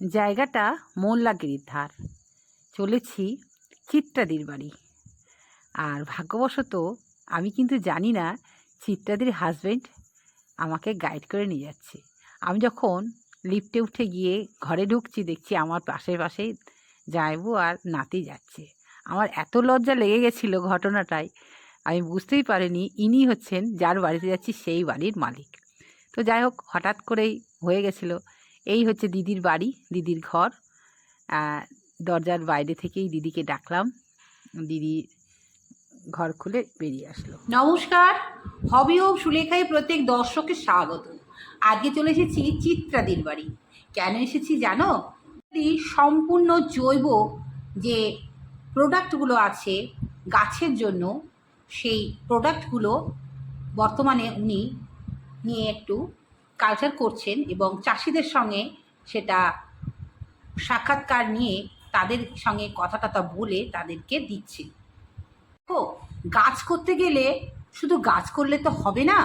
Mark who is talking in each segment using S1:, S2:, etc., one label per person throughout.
S1: জায়গাটা মোল্লাগিরির ধার। চলেছি চিত্রাদির বাড়ি। আর ভাগ্যবশত আমি কিন্তু জানি না চিত্রাদির হাজবেন্ড আমাকে গাইড করে নিয়ে যাচ্ছে। আমি যখন লিফটে উঠে গিয়ে ঘরে ঢুকছি, দেখছি আমার পাশে পাশেই যাইবো আর নাতি যাচ্ছে। আমার এত লজ্জা লেগে গেছিল ঘটনাটায়, আমি বুঝতেই পারিনি ইনি হচ্ছেন, যার বাড়িতে যাচ্ছি সেই বাড়ির মালিক। তো যাই হোক, হঠাৎ করেই হয়ে গেছিল এই হচ্ছে দিদির বাড়ি, দিদির ঘর। দরজার বাইরে থেকেই দিদিকে ডাকলাম। দিদি ঘর খুলে বেরিয়ে আসলো। নমস্কার, হবি ও সুলেখায় প্রত্যেক দর্শকের স্বাগত। আজকে চলে এসেছি চিত্রাদির বাড়ি। কেন এসেছি জানো? সম্পূর্ণ জৈব যে প্রোডাক্টগুলো আছে গাছের জন্য, সেই প্রোডাক্টগুলো বর্তমানে উনি নিয়ে একটু কালচার করছেন এবং চাষিদের সঙ্গে সেটা সাক্ষাৎকার নিয়ে তাদের সঙ্গে কথা টথা বলে তাদেরকে দিচ্ছে। দেখো, গাছ করতে গেলে শুধু গাছ করলে তো হবে না,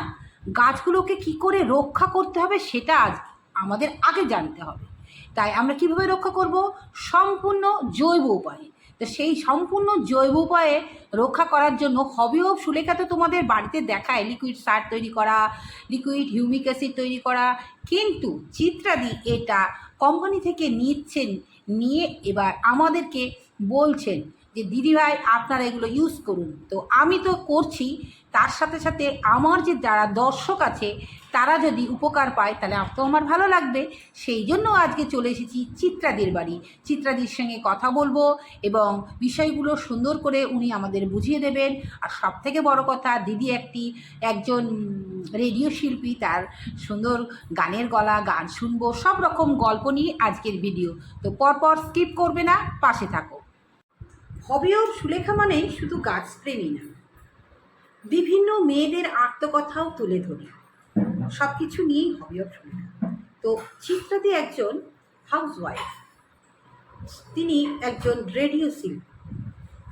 S1: গাছগুলোকে কি করে রক্ষা করতে হবে সেটা আজ আমাদের আগে জানতে হবে। তাই আমরা কীভাবে রক্ষা করব? সম্পূর্ণ জৈব উপায়ে। তো সেই সম্পূর্ণ জৈব উপায়ে রক্ষা করার জন্য হবি অফ সুলেখা তো তোমাদের বাড়িতে দেখায়। লিকুইড সার তৈরি করা লিকুইড হিউমিক অ্যাসিড তৈরি করা। কিন্তু চিত্রাদি এটা কোম্পানি থেকে নিচ্ছেন, নিয়ে এবার আমাদেরকে বলছেন যে দিদিভাই আপনারা এগুলো ইউজ করুন। তো আমি তো করছি, তার সাথে সাথে আমার যে যারা দর্শক আছে, তারা যদি উপকার পায়, তাহলে তো আমার ভালো লাগবে। সেই জন্য আজকে চলে এসেছি চিত্রাদির বাড়ি। চিত্রাদির সঙ্গে কথা বলব এবং বিষয়গুলো সুন্দর করে উনি আমাদের বুঝিয়ে দেবেন। আর সব থেকে বড় কথা, দিদি একটি, একজন রেডিও শিল্পী, তার সুন্দর গানের গলা, গান শুনব, সব রকম গল্প নিয়ে আজকের ভিডিও তো পরপর স্কিপ করবে না, পাশে থাকো। হবি অফ সুলেখা মানেই শুধু গাছপ্রেমী না। বিভিন্ন মেয়েদের আত্মকথাও তুলে ধরি। সব কিছু নিয়েই হবি অফ সুলেখা। তো চিত্রাদি একজন হাউস ওয়াইফ তিনি একজন রেডিও শিল্পী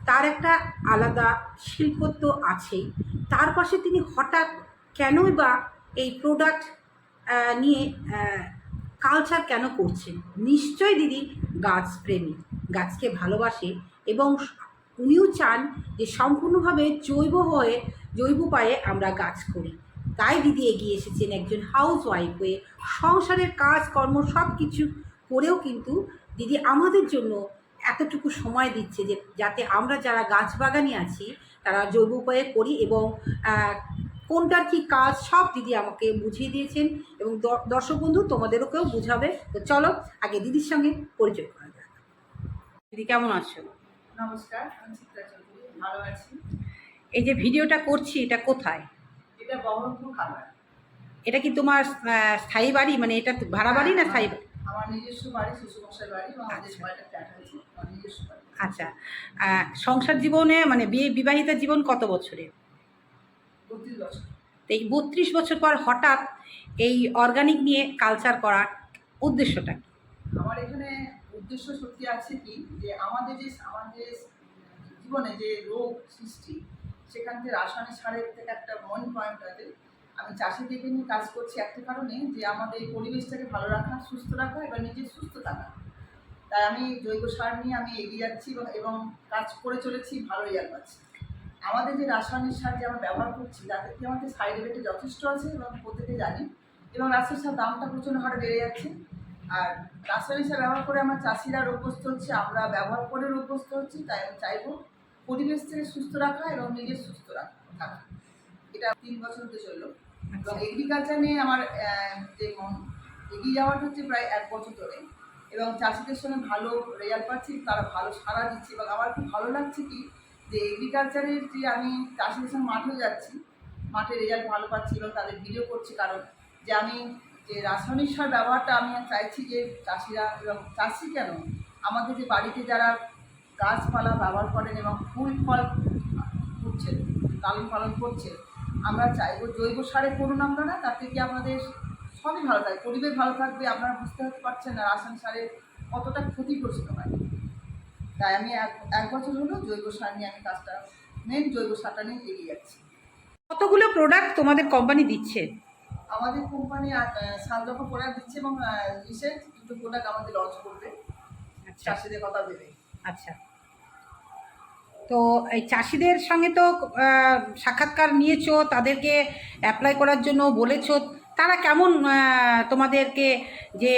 S1: তার একটা আলাদা শিল্প তো আছেই তার পাশে তিনি হঠাৎ কেনই বা এই প্রোডাক্ট নিয়ে কালচার কেন করছেন? নিশ্চয় দিদি গাছ প্রেমী গাছকে ভালোবাসে। এবং উনিও চান যে সম্পূর্ণভাবে জৈব হয়ে, জৈব উপায়ে আমরা গাছ করি। তাই দিদি এগিয়ে এসেছেন একজন হাউস ওয়াইফ হয়ে। সংসারের কাজ, কর্ম সব কিছু করেও কিন্তু দিদি আমাদের জন্য এতটুকু সময় দিচ্ছে যে, যাতে আমরা যারা গাছ বাগানি আছি, তারা জৈব উপায়ে করি এবং কোনটার কি কাজ সব দিদি আমাকে বুঝিয়ে দিয়েছেন এবং দর্শক বন্ধু তোমাদেরকেও বুঝাবে। তো চলো, আগে দিদির সঙ্গে পরিচয় করা যাক। দিদি, কেমন আছো?
S2: নমস্কার আমি চিত্রা চৌধুরী ভালো আছি।
S1: এই যে ভিডিওটা করছি এটা কোথায়?
S2: এটা বহরমপুর খাবার
S1: এটা কি তোমার স্থায়ী বাড়ি? মানে এটা ভাড়া বাড়ি না স্থায়ী বাড়ি
S2: আমার নিজস্ব বাড়ি শ্বশুরমশাই বাড়ি আমাদের
S1: আচ্ছা।
S2: বাড়িটা ফ্ল্যাট হয়েছে আমার নিজস্ব বাড়ি।
S1: আচ্ছা। সংসার জীবনে মানে বিয়ে বিবাহিত জীবন কত বছরে?
S2: বত্রিশ বছর।
S1: এই বত্রিশ বছর পর হঠাৎ এই অর্গানিক নিয়ে কালচার করার উদ্দেশ্যটা কি?
S2: আমার এখানে উদ্দেশ্য সত্যি আছে কি? যে আমাদের যে, আমাদের জীবনে যে রোগ সৃষ্টি, সেখান থেকে রাসায়নিক সারের থেকে একটা মন পয়েন্ট আছে। আমি চাষিদেরকে নিয়ে কাজ করছি একটা কারণে যে আমাদের পরিবেশটাকে ভালো রাখা, সুস্থ রাখা এবং নিজের সুস্থ থাকা তাই আমি জৈব সার নিয়ে আমি এগিয়ে যাচ্ছি এবং- এবং কাজ করে চলেছি ভালো রেজাল্ট পাচ্ছি আমাদের যে রাসায়নিক সার যে আমরা ব্যবহার করছি, তাতে কি আমাদের সাইড এফেক্ট যথেষ্ট আছে? এবং প্রত্যেকে জানি? এবং রাসায়নিক সার দামটা প্রচণ্ড হারে বেড়ে যাচ্ছে। আর রাসায়নিক সার ব্যবহার করে আমার চাষিরা রোগগ্রস্ত হচ্ছে আমরা ব্যবহার করে রোগগ্রস্ত হচ্ছি তাই আমি চাইব পরিবেশ থেকে সুস্থ রাখা এবং নিজের সুস্থ রাখা থাকা। এটা তিন বছর হতে চলল। এবং এগ্রিকালচার নিয়ে আমার যে মন- এগিয়ে যাওয়াটা হচ্ছে প্রায় এক বছর ধরে। এবং চাষিদের সঙ্গে ভালো রেজাল্ট পাচ্ছি তারা ভালো সাড়া দিচ্ছে। এবং আমার খুব ভালো লাগছে কি যে এগ্রিকালচারের যে আমি চাষিদের সঙ্গে মাঠেও যাচ্ছি মাঠে রেজাল্ট ভালো পাচ্ছি এবং তাদের ভিডিও করছি। কারণ যে আমি যে রাসায়নিক সার ব্যবহারটা আমি চাইছি যে চাষিরা এবং চাষি কেন? আমাদের যে বাড়িতে যারা গাছপালা ব্যবহার করেন এবং ফুল ফল করছেন লালন পালন করছেন আমরা চাইব জৈব সারে করুন আপনারা তাতে কি আমাদের সবই ভালো থাকে, পরিবেশ ভালো থাকবে আপনারা বুঝতে পারছেন না রাসায়নিক সারের কতটা ক্ষতিগ্রস্ত হয়। তাই আমি এক এক বছর হলো জৈব সার নিয়ে আমি কাজটা মেন জৈব সারটা নিয়ে এগিয়ে যাচ্ছি।
S1: কতগুলো প্রোডাক্ট তোমাদের কোম্পানি দিচ্ছে?
S2: আমাদের কোম্পানি সাত রকম প্রোডাক্ট দিচ্ছে এবং রিসেন্ট দুটো প্রোডাক্ট আমাদের লঞ্চ করবে।
S1: আচ্ছা।
S2: চাষিদের কথা ভেবে।
S1: আচ্ছা। তো এই চাষিদের সঙ্গে তো সাক্ষাৎকার নিয়েছো তাদেরকে অ্যাপ্লাই করার জন্য বলেছ। তারা কেমন তোমাদেরকে যে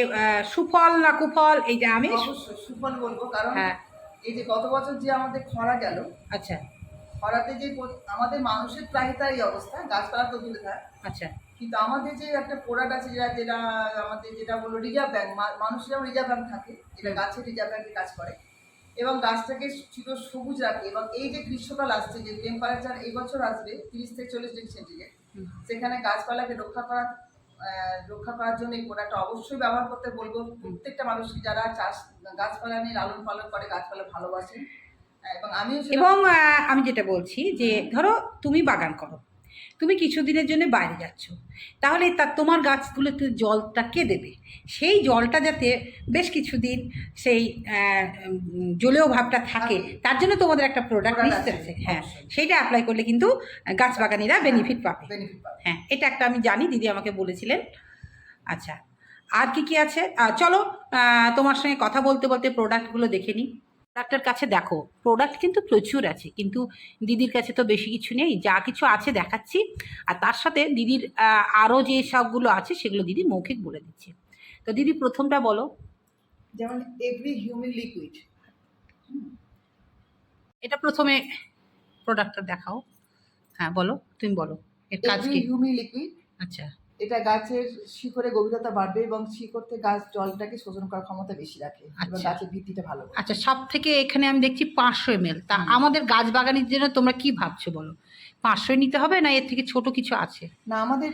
S1: সুফল না কুফল এই যে আমি
S2: সুফল বলব কারণ
S1: হ্যাঁ।
S2: এই যে গত বছর যে আমাদের খরা গেল
S1: আচ্ছা।
S2: খরাতে যে আমাদের মানুষের প্রায় তার অবস্থা গাছপালা তো দূরে থাক।
S1: আচ্ছা।
S2: কিন্তু আমাদের যে একটা প্রোডাক্ট আছে যেটা যেটা আমাদের যেটা বলল রিজার্ভ ব্যাঙ্ক ব্যাংক মানুষেরও রিজার্ভ ব্যাংক থাকে যেটা গাছের রিজার্ভ ব্যাংকে কাজ করে এবং গাছটাকে চির সবুজ রাখে এবং এই যে গ্রীষ্মকাল আসছে যে টেম্পারেচার এই বছর আসবে তিরিশ থেকে চল্লিশ ডিগ্রি সেন্টিগ্রেড সেখানে গাছপালাকে রক্ষা করা রক্ষা করার জন্য এই প্রোডাক্টটা অবশ্যই ব্যবহার করতে বলব। প্রত্যেকটা মানুষকে যারা চাষ গাছপালা নিয়ে লালন পালন করে গাছপালা ভালোবাসেন এবং আমিও সেটা-
S1: এবং আমি যেটা বলছি যে ধরো তুমি বাগান করো তুমি কিছুদিনের জন্য বাইরে যাচ্ছ। তাহলে তা তোমার গাছগুলোতে জলটা কে দেবে? সেই জলটা যাতে বেশ কিছুদিন সেই জলেও ভাবটা থাকে তার জন্য তোমাদের একটা প্রোডাক্ট নিশ্চয়
S2: আছে,
S1: আছে। হ্যাঁ সেইটা অ্যাপ্লাই করলে কিন্তু গাছ বাগানিরা বেনিফিট পাবে। হ্যাঁ এটা একটা আমি জানি দিদি আমাকে বলেছিলেন। আচ্ছা আর কি কি আছে? চলো তোমার সঙ্গে কথা বলতে বলতে প্রোডাক্টগুলো দেখে নিই। প্রোডাক্টের কাছে দেখো। প্রোডাক্ট কিন্তু প্রচুর আছে কিন্তু দিদির কাছে তো বেশি কিছু নেই। যা কিছু আছে দেখাচ্ছি। আর তার সাথে দিদির আরও যে সবগুলো আছে সেগুলো দিদি মৌখিক বলে দিচ্ছে। তো দিদি প্রথমটা বলো।
S2: যেমন এভরি হিউম্যান লিকুইড।
S1: এটা প্রথমে প্রোডাক্টটা দেখাও। হ্যাঁ বলো। তুমি বলো। এর কাজ কি?
S2: হিউম্যান লিকুইড।
S1: আচ্ছা।
S2: এটা গাছের শিকড়ে গভীরতা বাড়বে এবং থেকে গাছ জলটাকে শোষণ করার ক্ষমতা বেশি রাখে এবং
S1: আচ্ছা।
S2: গাছের ভিত্তিটা ভালো
S1: আচ্ছা সব থেকে এখানে আমি দেখছি পাঁচশো এম তা আমাদের গাছ বাগানের জন্য তোমরা কি ভাবছ বলো? পাঁচশোই নিতে হবে না এর থেকে ছোট কিছু আছে?
S2: না আমাদের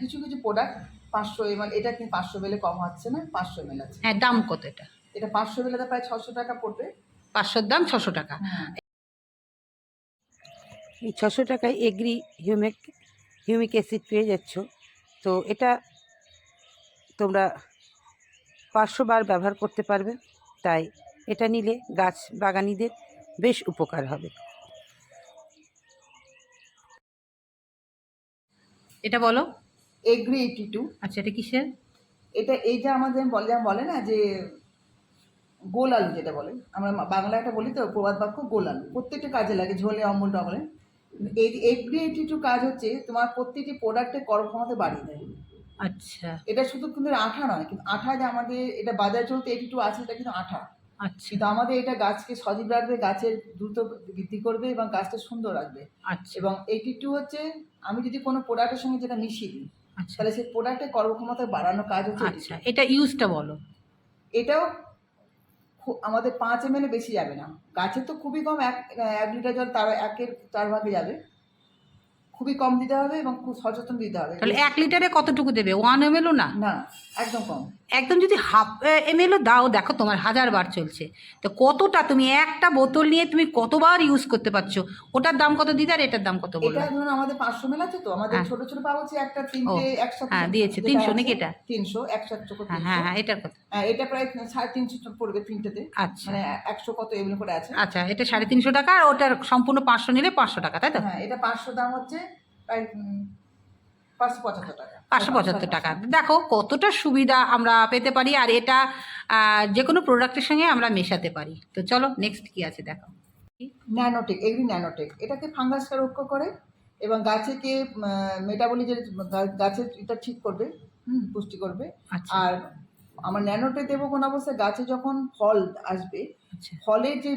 S2: কিছু কিছু প্রোডাক্ট পাঁচশো এমএল এটা কিন্তু পাঁচশো বেলে কম হচ্ছে না পাঁচশো এমএল আছে।
S1: হ্যাঁ দাম কত এটা?
S2: এটা পাঁচশো বেলেতে প্রায় ছশো টাকা পড়বে।
S1: পাঁচশোর দাম ছশো টাকা।
S3: এই ছশো টাকায় এগ্রি হিউমিক হিউমিক অ্যাসিড পেয়ে যাচ্ছ। তো এটা তোমরা পাঁচশো বার ব্যবহার করতে পারবে তাই এটা নিলে গাছ বাগানিদের বেশ উপকার হবে।
S1: এটা বলো।
S2: Agri eighty two.
S1: আচ্ছা এটা কিসের?
S2: এটা এই যে আমাদের বলে বলে না যে গোল আলু যেটা বলে আমরা বাংলা একটা বলি তো প্রবাদ বাক্য গোল আলু। প্রত্যেকটা কাজে লাগে ঝোলে অমল টমলে এই এগ্রি এইটি টু কাজ হচ্ছে তোমার প্রত্যেকটি প্রোডাক্টের কর্মক্ষমতা বাড়িয়ে দেয়।
S1: আচ্ছা।
S2: এটা শুধু কিন্তু আঠা নয় কিন্তু আঠা যে আমাদের এটা বাজার চলতে এইটি টু আছে এটা কিন্তু আঠা।
S1: আচ্ছা।
S2: কিন্তু আমাদের এটা গাছকে সজীব রাখবে গাছের দ্রুত বৃদ্ধি করবে এবং গাছটা সুন্দর রাখবে।
S1: আচ্ছা।
S2: এবং এইটি টু হচ্ছে আমি যদি কোনো প্রোডাক্টের সঙ্গে যেটা মিশিয়ে দিই
S1: আচ্ছা।
S2: তাহলে সেই প্রোডাক্টের কর্মক্ষমতা বাড়ানোর কাজ হচ্ছে
S1: আচ্ছা এটা ইউজটা বলো।
S2: এটাও আমাদের পাঁচ এম বেশি যাবে না। গাছের তো খুবই কম, এক এক লিটার জল তার, একের, চার ভাগে যাবে। খুবই কম দিতে হবে এবং খুব সচেতন দিতে হবে।
S1: তাহলে এক লিটারে কতটুকু দেবে? ওয়ান এম এলও না?
S2: না একদম কম।
S1: একদম যদি হাফ এম এলও দাও দেখো তোমার হাজার বার চলছে। তো কতটা? তুমি একটা বোতল নিয়ে তুমি কতবার ইউজ করতে পারছ? ওটার দাম কত দিতে আর এটার দাম কত বলো?
S2: এটা ধরুন আমাদের পাঁচশো মেল আছে তো? আমাদের
S1: হ্যাঁ।
S2: ছোট ছোট পাউচে একটা তিনটে একসাথে
S1: হ্যাঁ, দিয়েছে।
S2: তিনশো
S1: নাকি এটা?
S2: তিনশো একসাথে
S1: হ্যাঁ হ্যাঁ হ্যাঁ এটার কত
S2: এটা প্রায় সাড়ে তিনশো পড়বে তিনটেতে।
S1: আচ্ছা।
S2: মানে একশো কত এমনি করে আছে।
S1: আচ্ছা এটা সাড়ে তিনশো টাকা আর ওটার সম্পূর্ণ পাঁচশো নিলে পাঁচশো টাকা তাই তো?
S2: হ্যাঁ এটা পাঁচশো দাম হচ্ছে প্রায় পাঁচশো পঁচাত্তর টাকা।
S1: পাঁচশো পঁচাত্তর টাকা। দেখো কতটা সুবিধা আমরা পেতে পারি আর এটা যে কোনো প্রোডাক্টের সঙ্গে আমরা মেশাতে পারি। তো চলো নেক্সট কি আছে দেখো।
S2: ন্যানোটেক এগ্রি ন্যানোটেক এটাকে ফাঙ্গাসকে রক্ষা করে এবং গাছেকে মেটাবলি যে গাছের এটা ঠিক করবে হুম পুষ্টি করবে।
S1: আচ্ছা।
S2: আর আমার ন্যানোটেক দেবো কোন অবস্থায় গাছে যখন ফল আসবে
S1: আচ্ছা।
S2: ফলের যে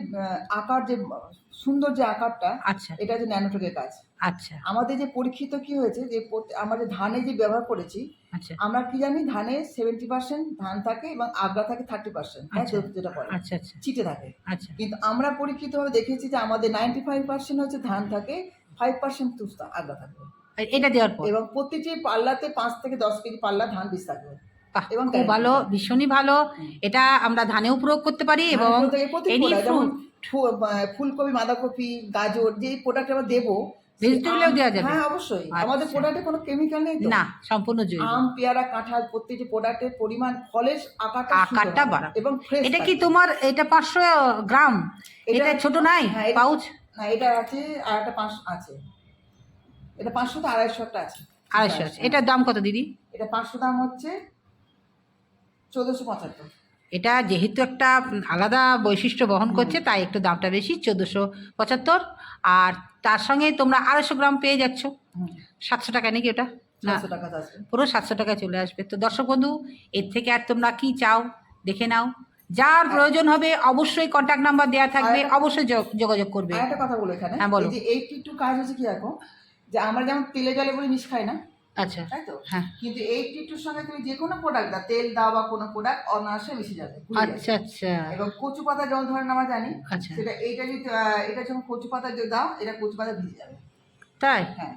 S2: আকার যে সুন্দর যে আকারটা
S1: আচ্ছা।
S2: এটা হচ্ছে ন্যানোটেকের কাজ
S1: আচ্ছা।
S2: আমাদের যে পরীক্ষিত কি হয়েছে যে যে ধানে যে ব্যবহার করেছি
S1: আচ্ছা।
S2: আমরা কি জানি ধানে সেভেন্টি পার্সেন্ট ধান থাকে এবং আগ্রা থাকে থার্টি পার্সেন্ট
S1: আচ্ছা।
S2: যেটা
S1: আচ্ছা আচ্ছা।
S2: চিটে থাকে।
S1: আচ্ছা।
S2: কিন্তু আমরা পরীক্ষিতভাবে দেখেছি যে আমাদের নাইনটি ফাইভ পার্সেন্ট হচ্ছে ধান থাকে ফাইভ পার্সেন্ট তুস্তা আগ্রা থাকবে।
S1: এটা দেওয়ার পর?
S2: এবং প্রতিটি পাল্লাতে পাঁচ থেকে দশ কেজি পাল্লা ধান বীজ থাকবে। এবং
S1: খুব ভালো ভীষণই ভালো। এটা আমরা ধানেও প্রয়োগ করতে পারি এবং
S2: যেমন
S1: fruit-
S2: ফুলকপি বাঁধাকপি গাজর যে প্রোডাক্ট আমরা দেবো
S1: Vegetable-এও দেওয়া যাবে?
S2: হ্যাঁ অবশ্যই। আমাদের
S1: আচ্ছা।
S2: প্রোডাক্টে কোনো কেমিক্যাল নেই
S1: না সম্পূর্ণ জৈব।
S2: আম পেয়ারা কাঁঠাল প্রত্যেকটি প্রোডাক্টের পরিমাণ ফলের আকারটা
S1: আকারটা বাড়া।
S2: এবং
S1: এটা কি তোমার এটা পাঁচশো গ্রাম?
S2: এটা-
S1: ছোট নাই?
S2: হ্যাঁ,
S1: পাউচ?
S2: না এটা আছে আর একটা পাঁচশো আছে। এটা পাঁচশো তো আড়াইশো একটা আছে।
S1: আড়াইশো আছে। এটার দাম কত দিদি?
S2: এটা পাঁচশো দাম হচ্ছে চোদ্দোশো পঁচাত্তর।
S1: এটা যেহেতু একটা আলাদা বৈশিষ্ট্য বহন করছে তাই একটু দামটা বেশি চোদ্দোশো পঁচাত্তর। আর তার সঙ্গে তোমরা আড়াইশো গ্রাম পেয়ে যাচ্ছ। সাতশো টাকা নাকি ওটা? না
S2: টাকা
S1: পুরো সাতশো টাকায় চলে আসবে। তো দর্শক বন্ধু এর থেকে আর তোমরা কি চাও দেখে নাও। যার প্রয়োজন হবে অবশ্যই কন্ট্যাক্ট নাম্বার দেওয়া থাকবে অবশ্যই যোগ- যোগাযোগ করবে।
S2: একটা কথা বলো এখানে
S1: হ্যাঁ, বলো।
S2: এই যে এইটি টু কাজ হচ্ছে কি এখন? যে আমরা যেমন তেলে জলে বলে মিশ খাই না?
S1: আচ্ছা
S2: তাই তো?
S1: হ্যাঁ।
S2: কিন্তু এইটি টুর সঙ্গে তুমি যে কোনো প্রোডাক্ট দাও তেল দাও বা কোনো প্রোডাক্ট অনায়াসে মিশে যাবে
S1: আচ্ছা আচ্ছা।
S2: এবং কচু পাতা জল ধরেন আমরা জানি।
S1: আচ্ছা।
S2: সেটা এইটা যদি এটা যখন কচু পাতা যদি দাও এটা কচু পাতা ভিজে যাবে।
S1: তাই?
S2: হ্যাঁ।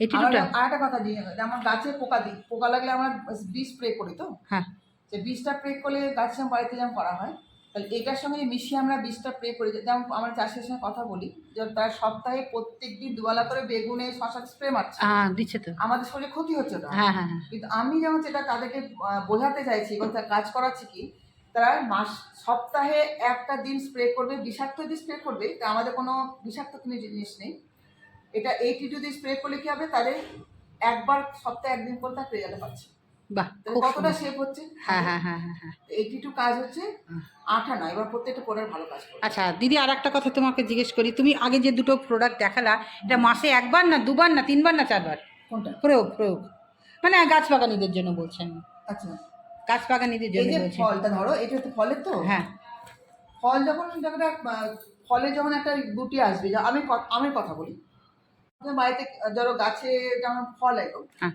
S1: এটি দুটা
S2: আর একটা কথা দিয়ে যেমন গাছে পোকা দিই পোকা লাগলে আমরা বীজ স্প্রে করি তো?
S1: হ্যাঁ।
S2: যে বীজটা স্প্রে করলে সঙ্গে বাড়িতে যেমন করা হয় তাহলে এটার সঙ্গে মিশিয়ে আমরা বীজটা স্প্রে করি যেমন আমরা চাষের সঙ্গে কথা বলি যে তারা সপ্তাহে প্রত্যেক দিন দুবেলা করে বেগুনে শশা স্প্রে মারছে।
S1: দিচ্ছে তো।
S2: আমাদের শরীরে ক্ষতি হচ্ছে না।
S1: হ্যাঁ হ্যাঁ হ্যাঁ।
S2: কিন্তু আমি যেমন যেটা তাদেরকে বোঝাতে চাইছি এবং তার কাজ করাচ্ছি কি তারা মাস সপ্তাহে একটা দিন স্প্রে করবে বিষাক্ত যদি স্প্রে করবে তা আমাদের কোনো বিষাক্ত কোনো জিনিস নেই। এটা এইটি যদি স্প্রে করলে কি হবে? তাদের একবার সপ্তাহে একদিন করে তার পেয়ে যেতে পাচ্ছে
S1: বাহ
S2: কতটা। সেভ হচ্ছে?
S1: হ্যাঁ হ্যাঁ হ্যাঁ হ্যাঁ হ্যাঁ।
S2: এইটি টু কাজ হচ্ছে। আঠা না এবার প্রত্যেকটা প্রোডাক্ট ভালো কাজ করে
S1: আচ্ছা দিদি আর একটা কথা তোমাকে জিজ্ঞেস করি তুমি আগে যে দুটো প্রোডাক্ট দেখালা এটা মাসে একবার না দুবার না তিনবার না চারবার?
S2: কোনটা?
S1: প্রয়োগ প্রয়োগ। মানে গাছ বাগানিদের জন্য বলছেন।
S2: আচ্ছা।
S1: গাছ বাগানিদের
S2: এই যে ফলটা ধরো এটা তো ফলের তো?
S1: হ্যাঁ।
S2: ফল যখন একটা, ফলে যখন একটা গুটি আসবে আমি আমি কথা বলি। বাড়িতে ধরো গাছে যেমন ফল এলো
S1: হ্যাঁ।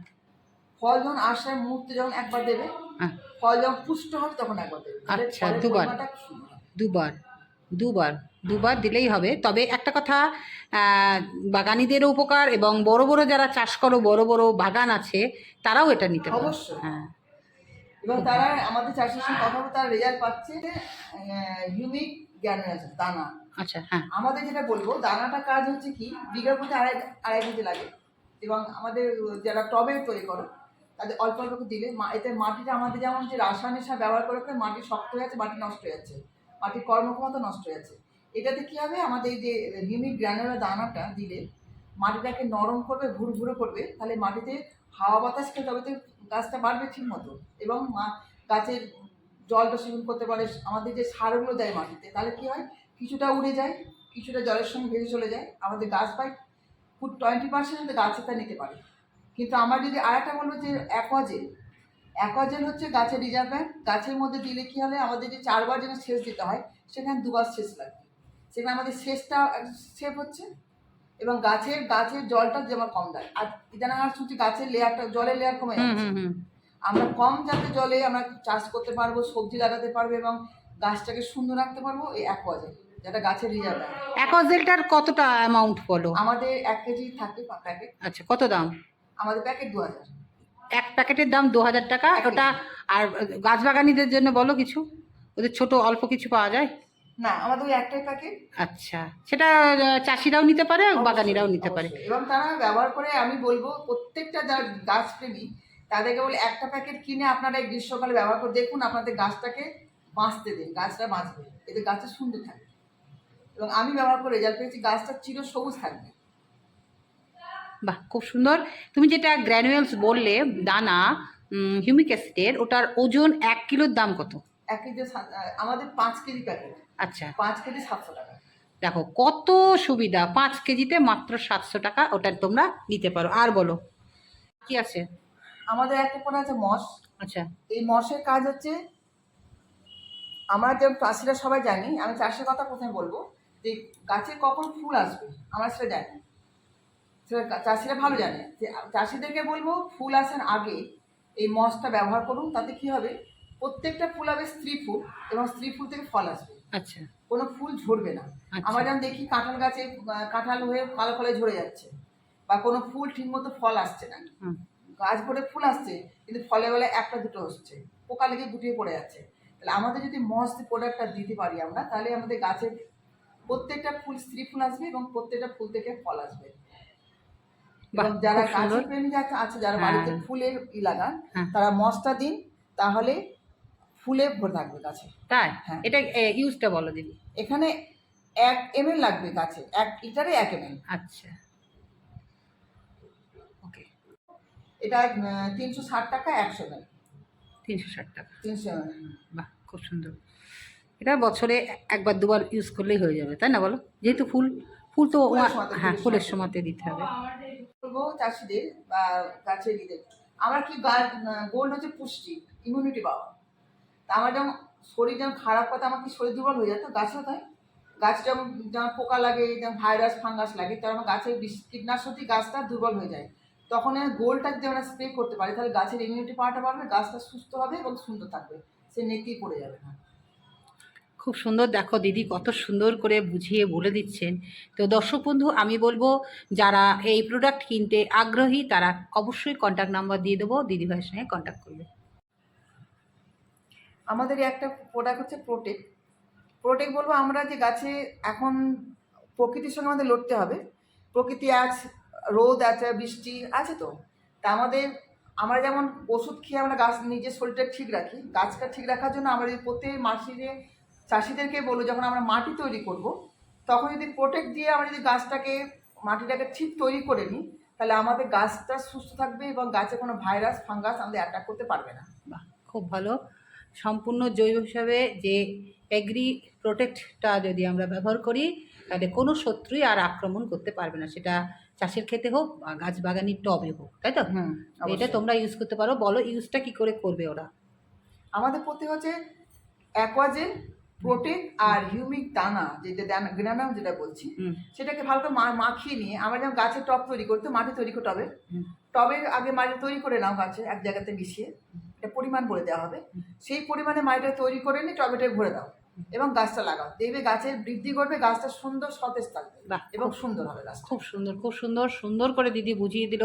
S2: ফল যখন আসার মুহূর্তে যখন একবার দেবে
S1: হ্যাঁ।
S2: ফল যখন পুষ্ট হবে তখন একবার দেবে।
S1: আচ্ছা, দুবার। দুবার দুবার দুবার দিলেই হবে। তবে একটা কথা আহ, বাগানিদেরও উপকার এবং বড় বড় যারা চাষ করো বড় বড় বাগান আছে তারাও এটা নিতে পারে।
S2: অবশ্যই।
S1: হ্যাঁ।
S2: এবং তারা আমাদের চাষের সঙ্গে কথা বলে তারা রেজাল্ট পাচ্ছে হিউমিক জ্ঞান আছে দানা।
S1: আচ্ছা হ্যাঁ।
S2: আমাদের যেটা বলব দানাটা কাজ হচ্ছে কি বিঘা প্রতি আড়াই আড়াই কেজি লাগে। এবং আমাদের যারা টবে তৈরি করো তাদের অল্প অল্প দিলে এতে মাটিটা আমাদের যেমন যে রাসায়নিক সার ব্যবহার করে করে মাটি শক্ত হয়ে যাচ্ছে, মাটি নষ্ট হয়ে যাচ্ছে। মাটির কর্মক্ষমতা নষ্ট হয়ে যাচ্ছে। এটাতে কী হবে? আমাদের এই যে হিউমিক গ্রানুলার দানাটা দিলে মাটিটাকে নরম করবে ভুর ভুরে করবে, তাহলে মাটিতে হাওয়া বাতাস খেয়ে তবে তো গাছটা বাড়বে ঠিক মতো এবং মা, গাছের জলটা সেবন করতে পারে, আমাদের যে সারগুলো দেয় মাটিতে, তাহলে কী হয়? কিছুটা উড়ে যায়, কিছুটা জলের সঙ্গে ভেসে চলে যায়। আমাদের গাছ পাই ফুট টোয়েন্টি পার্সেন্ট গাছে তা নিতে পারে। কিন্তু আমার যদি আরেকটা বলব যে অ্যাকোয়াজেল অ্যাকোয়াজেল হচ্ছে গাছের রিজার্ভ ব্যাংক গাছের মধ্যে দিলে কী হলে আমাদের যে চারবার যেন সেচ দিতে হয় সেখানে দুবার সেচ লাগবে। সেখানে আমাদের সেচটা সেভ হচ্ছে এবং গাছের গাছের জলটা যেমন কম দেয়। আর ইদানা আর শুনছি গাছের লেয়ারটা জলের লেয়ার কমে যাচ্ছে। আমরা কম যাতে জলে আমরা চাষ করতে পারব সবজি লাগাতে পারব এবং গাছটাকে সুন্দর রাখতে পারব এই অ্যাকোয়াজেল যেটা গাছের রিজার্ভ ব্যাংক
S1: অ্যাকোজেলটার কতটা অ্যামাউন্ট বলো?
S2: আমাদের এক কেজি থাকে প্যাকেট।
S1: আচ্ছা কত দাম?
S2: আমাদের প্যাকেট দু হাজার
S1: এক প্যাকেটের দাম দু হাজার টাকা ওটা আর গাছ বাগানিদের জন্য বলো কিছু ওদের ছোট অল্প কিছু পাওয়া যায়?
S2: না আমাদের ওই একটাই প্যাকেট
S1: আচ্ছা সেটা চাষিরাও নিতে পারে বাগানিরাও নিতে পারে।
S2: এবং তারা ব্যবহার করে আমি বলব প্রত্যেকটা যারা গাছ প্রেমী তাদেরকে বলে একটা প্যাকেট কিনে আপনারা এই গ্রীষ্মকালে ব্যবহার করে দেখুন আপনাদের গাছটাকে বাঁচতে দিন গাছটা বাঁচবে এতে গাছটা সুন্দর থাকবে। এবং আমি ব্যবহার করে রেজাল্ট পেয়েছি গাছটা চির সবুজ থাকবে।
S1: বাহ খুব সুন্দর। তুমি যেটা গ্র্যানুয়েলস বললে দানা হিউমিক অ্যাসিডের ওটার ওজন এক কিলোর দাম কত?
S2: এক কেজি আমাদের পাঁচ কেজি প্যাকেট
S1: আচ্ছা।
S2: পাঁচ কেজি সাতশো টাকা।
S1: দেখো কত সুবিধা পাঁচ কেজিতে মাত্র সাতশো টাকা ওটা তোমরা নিতে পারো। আর বলো কি আছে?
S2: আমাদের একটা পরে আছে মশ।
S1: আচ্ছা।
S2: এই মশের কাজ হচ্ছে আমরা যেমন চাষিরা সবাই জানি আমি চাষের কথা প্রথমে বলব যে গাছে কখন ফুল আসবে আমরা সেটা জানি। চাষিরা ভালো জানে যে চাষিদেরকে বলব ফুল আসার আগে এই মশটা ব্যবহার করুন তাতে কি হবে? প্রত্যেকটা ফুল হবে স্ত্রী ফুল এবং স্ত্রী ফুল থেকে ফল আসবে।
S1: আচ্ছা।
S2: কোনো ফুল ঝরবে না।
S1: আচ্ছা।
S2: আমরা যেমন দেখি কাঁঠাল গাছে কাঁঠাল হয়ে কালো ফলে ঝরে যাচ্ছে বা কোনো ফুল ঠিকমতো ফল আসছে না। গাছ ভরে ফুল আসছে কিন্তু ফলে বেলা একটা দুটো হচ্ছে পোকা লেগে গুটিয়ে পড়ে যাচ্ছে। তাহলে আমাদের যদি মস্ত প্রোডাক্টটা দিতে পারি আমরা তাহলে আমাদের গাছের প্রত্যেকটা ফুল স্ত্রী ফুল আসবে এবং প্রত্যেকটা ফুল থেকে ফল আসবে। এবং যারা গাছের প্রেমী যারা আছে যারা
S1: হ্যাঁ।
S2: বাড়িতে ফুলের ই লাগান
S1: হ্যাঁ।
S2: তারা মশটা দিন তাহলে ফুলে ভরে থাকবে গাছে।
S1: তাই?
S2: হ্যাঁ।
S1: এটা ইউজটা বলো দিদি।
S2: এখানে এক এম লাগবে গাছে এক লিটারে এক এম
S1: আচ্ছা। ওকে।
S2: এটা তিনশো ষাট টাকা একশো এম
S1: তিনশো ষাট টাকা।
S2: তিনশো এম
S1: বাহ খুব সুন্দর। এটা বছরে একবার দুবার ইউজ করলেই হয়ে যাবে তাই না বলো? যেহেতু ফুল ফুল তো হ্যাঁ
S2: ফুলের। সময়তে
S1: দিতে হবে।
S2: বলব চাষিদের বা গাছের ইদের। আমার কি গোল্ড হচ্ছে পুষ্টি ইমিউনিটি পাওয়া তা আমার যেমন শরীর যেমন খারাপ কথা আমার কি শরীর দুর্বল হয়ে যায়? তো গাছও তাই। গাছ যেমন যেমন পোকা লাগে, যেমন ভাইরাস, ফাঙ্গাস লাগে তার আমার গাছের বিষ- কীটনাশক দিয়ে গাছটা দুর্বল হয়ে যায়। তখন গোলটা যদি আমরা স্প্রে করতে পারি, তাহলে গাছের ইমিউনিটি পাওয়াটা বাড়বে, গাছটা সুস্থ হবে এবং সুন্দর থাকবে। সে নেতিয়ে পড়ে যাবে না।
S1: খুব সুন্দর। দেখো দিদি কত সুন্দর করে বুঝিয়ে বলে দিচ্ছেন। তো দর্শক বন্ধু, আমি বলব, যারা এই প্রোডাক্ট কিনতে আগ্রহী, তারা অবশ্যই কন্ট্যাক্ট নাম্বার দিয়ে দেবো। দিদিভাইয়ের সঙ্গে কন্ট্যাক্ট করবে।
S2: আমাদের একটা প্রোডাক্ট হচ্ছে প্রোটেক প্রোটেক বলব আমরা যে গাছে এখন প্রকৃতির সঙ্গে আমাদের লড়তে হবে। প্রকৃতি আজ রোদ আছে, বৃষ্টি আছে তো। তা আমাদের, আমরা যেমন ওষুধ খেয়ে আমরা গাছ নিজের শরীরটা ঠিক রাখি, গাছটা ঠিক রাখার জন্য আমরা যদি প্রত্যেক মাসে যে চাষিদেরকে বলব যখন আমরা মাটি তৈরি করব তখন যদি প্রোটেক্ট দিয়ে আমরা যদি গাছটাকে মাটিটাকে ঠিক তৈরি করে নিই তাহলে আমাদের গাছটা সুস্থ থাকবে এবং গাছে কোনো ভাইরাস ফাঙ্গাস আমাদের অ্যাটাক করতে পারবে না।
S1: বাহ খুব ভালো। সম্পূর্ণ জৈব হিসাবে যে এগ্রি প্রোটেক্টটা যদি আমরা ব্যবহার করি তাহলে কোনো শত্রুই আর আক্রমণ করতে পারবে না। সেটা চাষের ক্ষেতে হোক বা গাছ বাগানির টবে হোক তাই তো? তো এটা তোমরা ইউজ করতে পারো। বলো ইউজটা কি করে করবে ওরা?
S2: আমাদের প্রতি হচ্ছে অ্যাকোয়াজেন প্রোটিন আর হিউমিক দানা যেটা গ্রানাম যেটা বলছি সেটাকে ভালো করে মাখিয়ে নিয়ে আমরা যেমন গাছের টব তৈরি করি তো মাটি তৈরি করে টবে। টবের আগে মাটি তৈরি করে নাও গাছে এক জায়গাতে মিশিয়ে। এটা পরিমাণ বলে দেওয়া হবে। সেই পরিমাণে মাটিটা তৈরি করে নিয়ে টবেটায় ভরে দাও এবং গাছটা লাগাও। দেখবে গাছের বৃদ্ধি করবে গাছটা সুন্দর সতেজ থাকবে এবং সুন্দর হবে গাছ
S1: খুব সুন্দর খুব সুন্দর সুন্দর করে দিদি বুঝিয়ে দিল।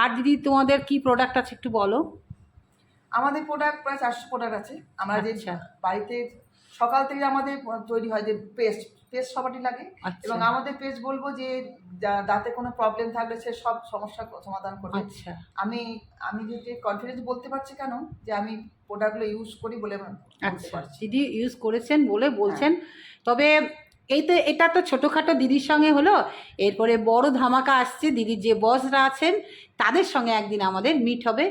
S1: আর দিদি তোমাদের কি প্রোডাক্ট আছে একটু বলো?
S2: আমাদের প্রোডাক্ট প্রায় চারশো প্রোডাক্ট আছে। আমরা যে
S1: আচ্ছা।
S2: বাড়িতে সকাল থেকে আমাদের তৈরি হয় যে পেস্ট পেস্ট সবারই লাগে।
S1: আচ্ছা।
S2: এবং আমাদের পেজ বলব যে দাঁতে কোনো প্রবলেম থাকলে সে সব সমস্যার সমাধান করবে।
S1: আচ্ছা।
S2: আমি আমি যদি কনফিডেন্স বলতে পারছি কেন? যে আমি প্রোডাক্টগুলো ইউজ করি বলে
S1: আচ্ছা। দিদি ইউজ করেছেন বলে বলছেন। তবে এই তো এটা তো ছোটোখাটো দিদির সঙ্গে হলো। এরপরে বড় ধামাকা আসছে। দিদির যে বসরা আছেন তাদের সঙ্গে একদিন আমাদের মিট হবে।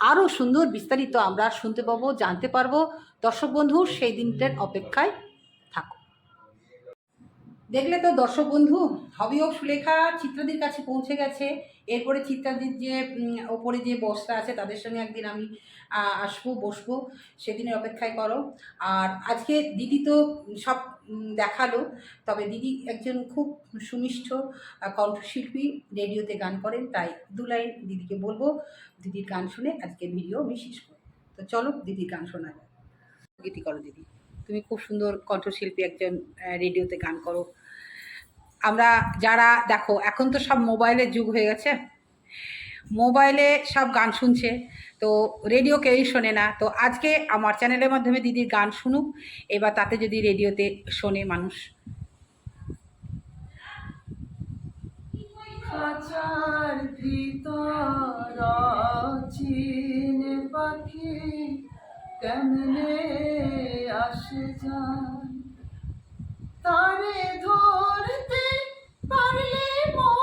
S1: আরও সুন্দর বিস্তারিত আমরা শুনতে পাবো, জানতে পারব। দর্শক বন্ধু, সেই দিনটার অপেক্ষায় থাকো। দেখলে তো দর্শক বন্ধু, হবি ও সুলেখা চিত্রাদির কাছে পৌঁছে গেছে। এরপরে চিত্রাদির যে ওপরে যে বসরা আছে, তাদের সঙ্গে একদিন আমি আসব, বসবো। সেদিনের অপেক্ষায় করো। আর আজকে দিদি তো সব দেখাল। তবে দিদি একজন খুব সুমিষ্ঠ কণ্ঠশিল্পী, রেডিওতে গান করেন। তাই দু লাইন দিদিকে বলব। দিদির গান শুনে আজকে ভিডিও আমি শেষ করব। তো চলো দিদির গান শোনা যায় গীতি করো দিদি। তুমি খুব সুন্দর কণ্ঠশিল্পী একজন রেডিওতে গান করো। আমরা যারা, দেখো, এখন তো সব মোবাইলের যুগ হয়ে গেছে। মোবাইলে সব গান শুনছে, তো রেডিও কেউই শোনে না। তো আজকে আমার চ্যানেলের মাধ্যমে দিদির গান শুনুক, এবার তাতে যদি রেডিওতে শোনে মানুষ।
S2: খাঁচার ভিতর চিন পাখি কেমনে আসে যান? তারে ধরতে পারলে মন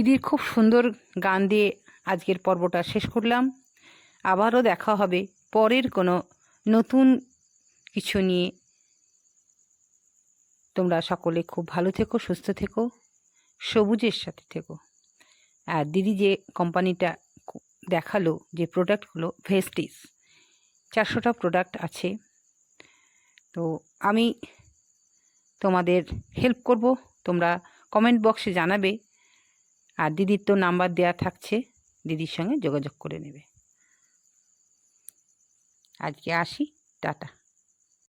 S1: দিদির খুব সুন্দর গান দিয়ে আজকের পর্বটা শেষ করলাম। আবারও দেখা হবে পরের কোনো নতুন কিছু নিয়ে। তোমরা সকলে খুব ভালো থেকো, সুস্থ থেকো, সবুজের সাথে থেকো। আর দিদি যে কোম্পানিটা দেখাল, যে প্রোডাক্টগুলো ভেস্টিস চারশোটা প্রোডাক্ট আছে। তো আমি তোমাদের হেল্প করব। তোমরা কমেন্ট বক্সে জানাবে আর দিদির তো নাম্বার দেওয়া থাকছে দিদির সঙ্গে যোগাযোগ করে নেবে। আজকে আসি টাটা।